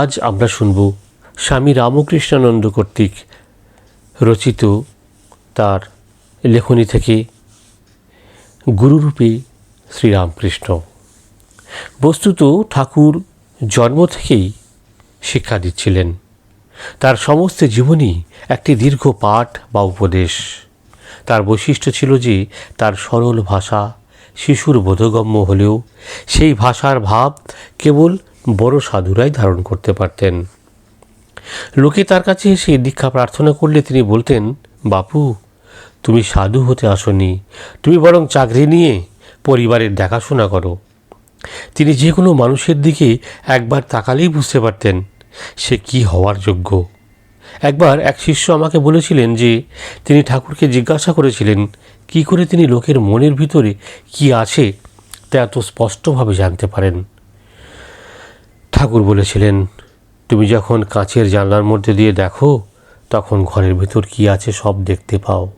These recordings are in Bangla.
আজ আমরা শুনব স্বামী রামকৃষ্ণানন্দ কর্তৃক রচিত তার লেখনী থেকে গুরুরূপে শ্রীরামকৃষ্ণ। বস্তুত ঠাকুর জন্ম থেকেই শিক্ষা দিচ্ছিলেন। তার সমস্ত জীবনই একটি দীর্ঘ পাঠ বা উপদেশ। তার বৈশিষ্ট্য ছিল যে তার সরল ভাষা, শিশুর বোধগম্য হলেও সেই ভাষার ভাব কেবল বড় সাধুরাই ধারণ করতে পারতেন। লোকে তার কাছে এসে দীক্ষা প্রার্থনা করলে তিনি বলতেন, বাপু, তুমি সাধু হতে আসনি। তুমি বরং চাকরি নিয়ে পরিবারের দেখাশোনা করো। তিনি যে কোনো মানুষের দিকে একবার তাকালেই বুঝতে পারতেন, সে কি হওয়ার যোগ্য? একবার এক শিষ্য আমাকে বলেছিলেন যে, তিনি ঠাকুরকে জিজ্ঞাসা করেছিলেন, কি করে তিনি লোকের মনের ভিতরে কি আছে, তা এত স্পষ্টভাবে জানতে পারেন? ঠাকুর বলেছিলেন, তুমি যখন কাঁচের জানলার মধ্যে দিয়ে দেখো, তখন ঘরের ভিতর কি আছে সব দেখতে পাও।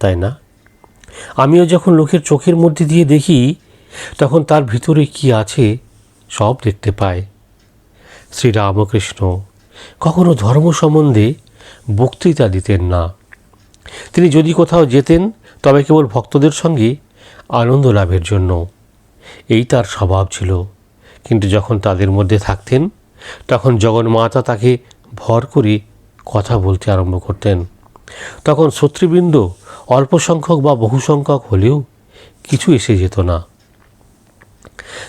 তাই না? আমিও যখন লোকের চোখের মধ্যে দিয়ে দেখি, তখন তার ভিতরে কি আছে সব দেখতে পায় শ্রীরামকৃষ্ণ কখনো ধর্ম সম্বন্ধে বক্তৃতা দিতেন না। তিনি যদি কোথাও যেতেন, তবে কেবল ভক্তদের সঙ্গে আনন্দ লাভের জন্য। এই তার স্বভাব ছিল। কিন্তু যখন তাদের মধ্যে থাকতেন, তখন জগন্মাতা তাকে ভর করে কথা বলতে আরম্ভ করতেন। তখন শত্রুবৃন্দ অল্প সংখ্যক বা বহু সংখ্যক হলেও কিছু এসে যেত না।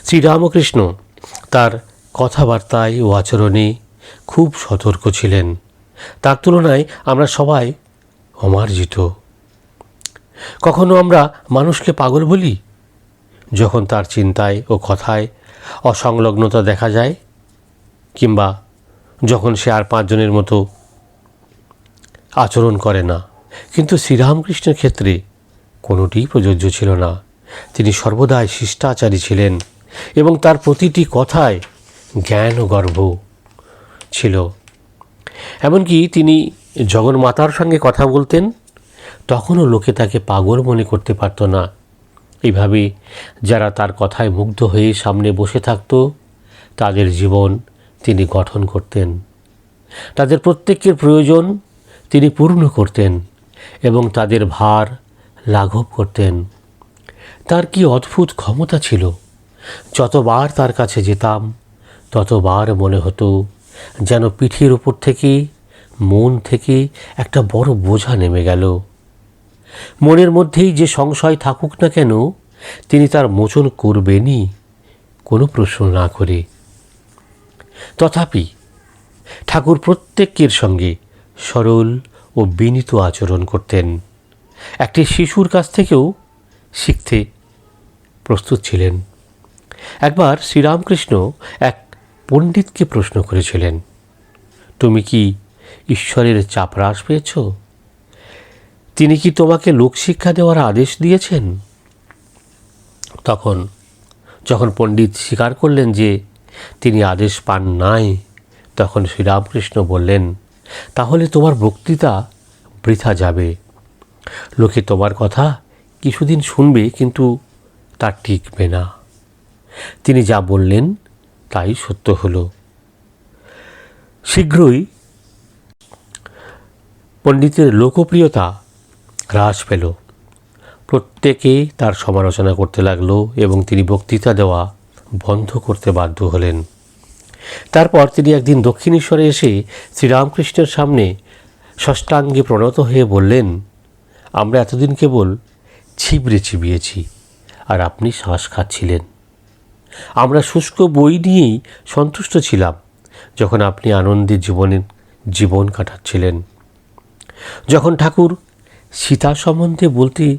শ্রীরামকৃষ্ণ তার কথাবার্তায় ও আচরণে খুব সতর্ক ছিলেন। তার তুলনায় আমরা সবাই অমার্জিত। কখনো আমরা মানুষকে পাগল বলি? যখন তার চিন্তায় ও কথায় অসংলগ্নতা দেখা যায়, কিংবা যখন সে আর পাঁচজনের মতো আচরণ করে না। কিন্তু শ্রীরামকৃষ্ণের ক্ষেত্রে কোনোটিই প্রযোজ্য ছিল না। তিনি সর্বদাই শিষ্টাচারী ছিলেন এবং তার প্রতিটি কথায় জ্ঞান ও গর্ব ছিল। এমনকি তিনি জগন্মাতার সঙ্গে কথা বলতেন, তখনও লোকে তাকে পাগল মনে করতে পারত না। এইভাবে যারা তার কথায় মুগ্ধ হয়ে সামনে বসে থাকত, তাদের জীবন তিনি গঠন করতেন। তাদের প্রত্যেকের প্রয়োজন তিনি পূর্ণ করতেন এবং তাদের ভার লাঘব করতেন। তার কি অদ্ভুত ক্ষমতা ছিল? যতবার তার কাছে যেতাম, ততবার মনে হতো যেন পিঠের উপর থেকে, মন থেকে একটা বড় বোঝা নেমে গেল। মনের মধ্যেই যে সংশয় থাকুক না কেন, তিনি তার মোচন করবেনই, কোনো প্রশ্ন না করে। তথাপি ঠাকুর প্রত্যেকের সঙ্গে সরল ও বিনীত আচরণ করতেন। একটি শিশুর কাছ থেকেও শিখতে প্রস্তুত ছিলেন। একবার শ্রীরামকৃষ্ণ এক পণ্ডিতকে প্রশ্ন করেছিলেন, তুমি কি ঈশ্বরের চাপরাস পেয়েছ? তিনি কি তোমাকে লোকশিক্ষা দেওয়ার আদেশ দিয়েছেন? তখন, যখন পণ্ডিত স্বীকার করলেন যে তিনি আদেশ পান নাই, তখন শ্রীরামকৃষ্ণ বললেন, তাহলে তোমার বক্তৃতা বৃথা যাবে। লোকে তোমার কথা কিছুদিন শুনবে, কিন্তু তা টিকবে না। তিনি যা বললেন, তাই সত্য হলো। শীঘ্রই পণ্ডিতের লোকপ্রিয়তা হ্রাস পেল। প্রত্যেকে তার সমালোচনা করতে লাগল এবং তিনি বক্তৃতা দেওয়া বন্ধ করতে বাধ্য হলেন। তারপর তিনি একদিন দক্ষিণেশ্বরে এসে শ্রীরামকৃষ্ণের সামনে ষষ্ঠাঙ্গে প্রণত হয়ে বললেন, আমরা এতদিন কেবল ছিবড়ে চিবিয়েছি আর আপনি শ্বাস খাচ্ছিলেন। আমরা শুষ্ক বই নিয়েই সন্তুষ্ট ছিলাম যখন আপনি আনন্দে জীবনের জীবন কাটাচ্ছিলেন। যখন ঠাকুর সীতা সম্বন্ধে বলতে,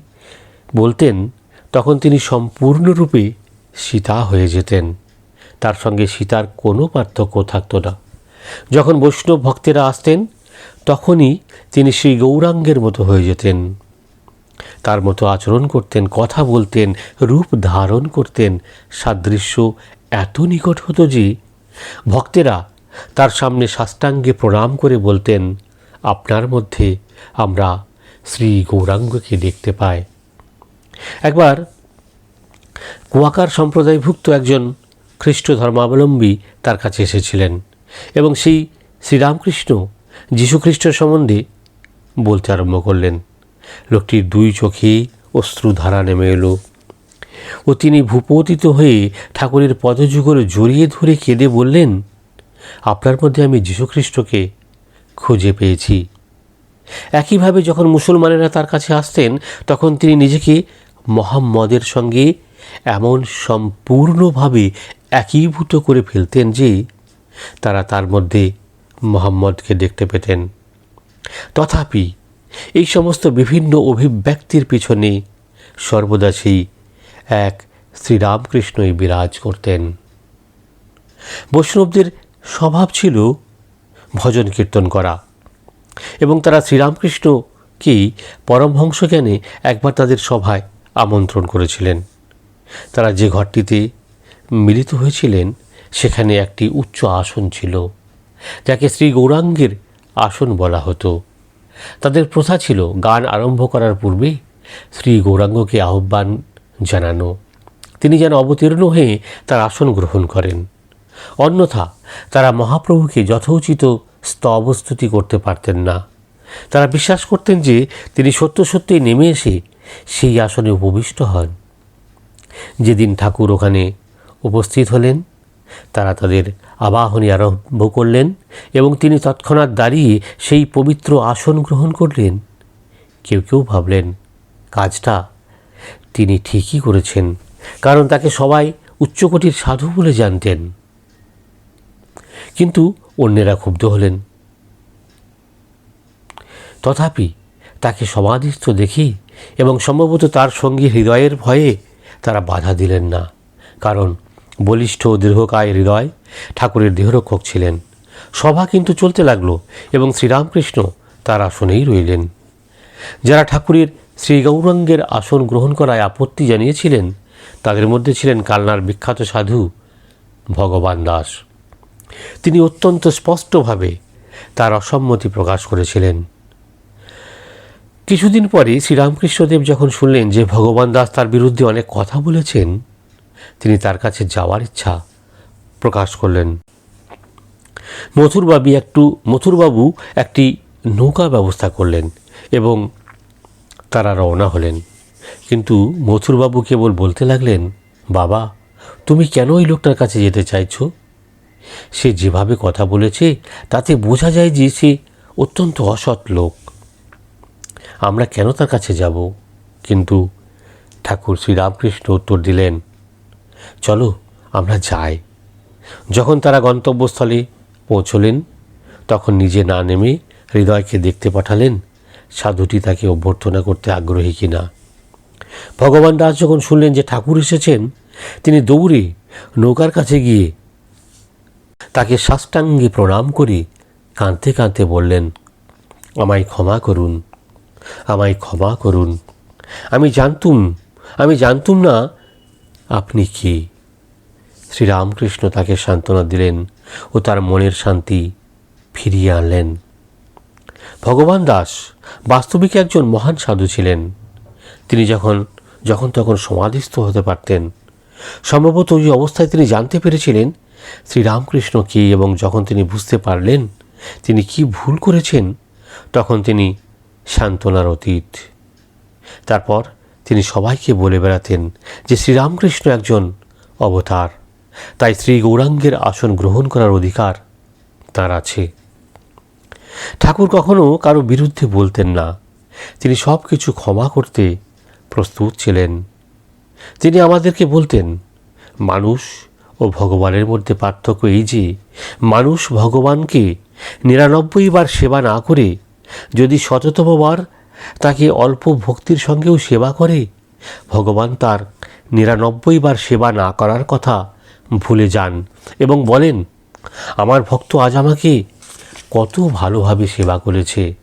বলতেন, তখন তিনি সম্পূর্ণরূপে সীতা হয়ে যেতেন। তার সঙ্গে সীতার কোনো পার্থক্য থাকত না। যখন বৈষ্ণব ভক্তেরা আসতেন, তখনই তিনি শ্রী গৌরাঙ্গের মতো হয়ে যেতেন। তার মতো আচরণ করতেন, কথা বলতেন, রূপ ধারণ করতেন, সাদৃশ্য এত নিকট হতো যে, ভক্তেরা তার সামনে সাষ্টাঙ্গে প্রণাম করে বলতেন, আপনার মধ্যে আমরা শ্রী গৌরাঙ্গকে দেখতে পাই একবার কুয়াকার সম্প্রদায়ভুক্ত একজন খ্রিস্ট ধর্মাবলম্বী তার কাছে এসেছিলেন এবং সেই শ্রীরামকৃষ্ণ যীশুখ্রিস্টের সম্বন্ধে বলতে আরম্ভ করলেন। লোকটির দুই চোখে অশ্রুধারা নেমে এলো ও তিনি ভূপতিত হয়ে ঠাকুরের পদযুগল জড়িয়ে ধরে কেঁদে বললেন, আপনার মধ্যে আমি যীশুখ্রিস্টকে খুঁজে পেয়েছি। একইভাবে যখন মুসলমানেরা তার কাছে আসতেন, তখন তিনি নিজেকে মোহাম্মদের সঙ্গে এমন সম্পূর্ণভাবে একীভূত করে ফেলতেন যে, তারা তার মধ্যে মোহাম্মদকে দেখতে পেতেন। তথাপি এই সমস্ত বিভিন্ন অভিব্যক্তির পিছনে সর্বদা সেই এক শ্রীরামকৃষ্ণই বিরাজ করতেন। বৈষ্ণবদের স্বভাব ছিল ভজন কীর্তন করা। এবং তারা শ্রীরামকৃষ্ণকেই পরমহংস জ্ঞানে একবার তাদের সভায় আমন্ত্রণ করেছিলেন। তারা যে ঘরটিতে মিলিত হয়েছিলেন, সেখানে একটি উচ্চ আসন ছিল, যাকে শ্রী গৌরাঙ্গের আসন বলা হতো। তাদের প্রথা ছিল গান আরম্ভ করার পূর্বে শ্রী গৌরাঙ্গকে আহ্বান জানানো। তিনি যেন অবতীর্ণ হয়ে তার আসন গ্রহণ করেন। অন্যথা তারা মহাপ্রভুকে যথোচিত স্তবস্তুতি করতে পারতেন না। তারা বিশ্বাস করতেন যে তিনি সত্য সত্যই নেমে এসে সেই আসনে উপবিষ্ট হন। যেদিন ঠাকুর ওখানে উপস্থিত হলেন, তারা তাদের আবাহনী আরম্ভ করলেন এবং তিনি তৎক্ষণাৎ দাঁড়িয়ে সেই পবিত্র আসন গ্রহণ করলেন। কেউ কেউ ভাবলেন, কাজটা তিনি ঠিকই করেছেন, কারণ তাকে সবাই উচ্চকোটির সাধু বলে জানতেন। কিন্তু অন্যেরা ক্ষুব্ধ হলেন। তথাপি তাকে সমাধিস্থ দেখি এবং সম্ভবত তার সঙ্গী হৃদয়ের ভয়ে তারা বাধা দিলেন না। কারণ বলিষ্ঠ দীর্ঘকায় হৃদয় ঠাকুরের দেহরক্ষক ছিলেন। সভা কিন্তু চলতে লাগল এবং শ্রীরামকৃষ্ণ তার আসনেই রইলেন। যারা ঠাকুরের শ্রী গৌরাঙ্গের আসন গ্রহণ করায় আপত্তি জানিয়েছিলেন, তাদের মধ্যে ছিলেন কালনার বিখ্যাত সাধু ভগবান দাস। তিনি অত্যন্ত স্পষ্টভাবে তার অসম্মতি প্রকাশ করেছিলেন। কিছুদিন পরে শ্রীরামকৃষ্ণদেব যখন শুনলেন যে ভগবান দাস তার বিরুদ্ধে অনেক কথা বলেছেন, তিনি তার কাছে যাওয়ার ইচ্ছা প্রকাশ করলেন। মথুরবাবু একটু, মথুরবাবু একটি নৌকা ব্যবস্থা করলেন এবং তারা রওনা হলেন। কিন্তু মথুরবাবু কেবল বলতে লাগলেন, বাবা, তুমি কেন ওই লোকটার কাছে যেতে চাইছো? সে যেভাবে কথা বলেছে, তাতে বোঝা যায় যে সে অত্যন্ত অসৎ লোক। আমরা কেন তার কাছে যাব? কিন্তু ঠাকুর শ্রীরামকৃষ্ণ উত্তর দিলেন, চলো, আমরা যাই। যখন তারা গন্তব্যস্থলে পৌঁছলেন, তখন নিজে না নেমে হৃদয়কে দেখতে পাঠালেন, সাধুটি তাকে অভ্যর্থনা করতে আগ্রহী কিনা। ভগবান দাস যখন শুনলেন যে ঠাকুর এসেছেন, তিনি দৌড়ে নৌকার কাছে গিয়ে তাকে সাষ্টাঙ্গে প্রণাম করে, কাঁদতে কাঁদতে বললেন, আমায় ক্ষমা করুন, আমায় ক্ষমা করুন। আমি জানতুম আমি জানতুম না, আপনি কে? শ্রীরামকৃষ্ণ তাকে সান্ত্বনা দিলেন ও তার মনের শান্তি ফিরিয়ে আনলেন। ভগবান দাস বাস্তবিক একজন মহান সাধু ছিলেন। তিনি যখন যখন তখন সমাধিস্থ হতে পারতেন। সম্ভবত ওই অবস্থায় তিনি জানতে পেরেছিলেন শ্রীরামকৃষ্ণ কে এবং যখন তিনি বুঝতে পারলেন তিনি কি ভুল করেছেন, তখন তিনি সান্ত্বনার অতীত। তারপর তিনি সবাইকে বলে বেড়াতেন যে শ্রীরামকৃষ্ণ একজন অবতার, তাই শ্রী গৌরাঙ্গের আসন গ্রহণ করার অধিকার তার আছে। ঠাকুর কখনো কারও বিরুদ্ধে বলতেন না। তিনি সব কিছু ক্ষমা করতে প্রস্তুত ছিলেন। তিনি আমাদেরকে বলতেন, মানুষ ও ভগবানের মধ্যে পার্থক্য এই যে, মানুষ ভগবানকে নিরানব্বই বার সেবা না করে, যদি শততমবার তাকে অল্প ভক্তির সঙ্গেও সেবা করে, ভগবান তার নিরানব্বই বার সেবা না করার কথা ভুলে যান এবং বলেন, আমার ভক্ত আজ আমাকে কত ভালোভাবে সেবা করেছে।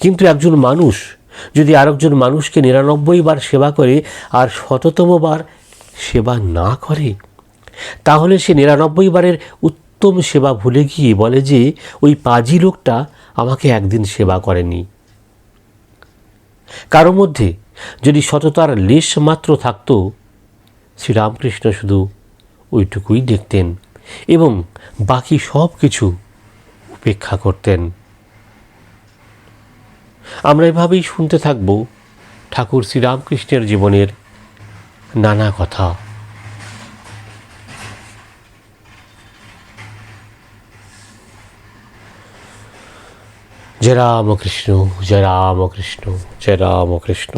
কিন্তু একজন মানুষ যদি আরেকজন মানুষকে নিরানব্বই বার সেবা করে আর শততম বার সেবা না করে তাহলে সে নিরানব্বই বারের উত্তম সেবা ভুলে গিয়ে বলে যে, ওই পাজি লোকটা আমাকে একদিন সেবা করেনি। কারও মধ্যে যদি সততার লেশ মাত্র থাকতো, শ্রীরামকৃষ্ণ শুধু ওইটুকুই দেখতেন এবং বাকি সব কিছু উপেক্ষা করতেন। আমরা এভাবেই শুনতে থাকব ঠাকুর শ্রীরামকৃষ্ণের জীবনের নানা কথা। জয় রামকৃষ্ণ জয় রামকৃষ্ণ জয় রামকৃষ্ণ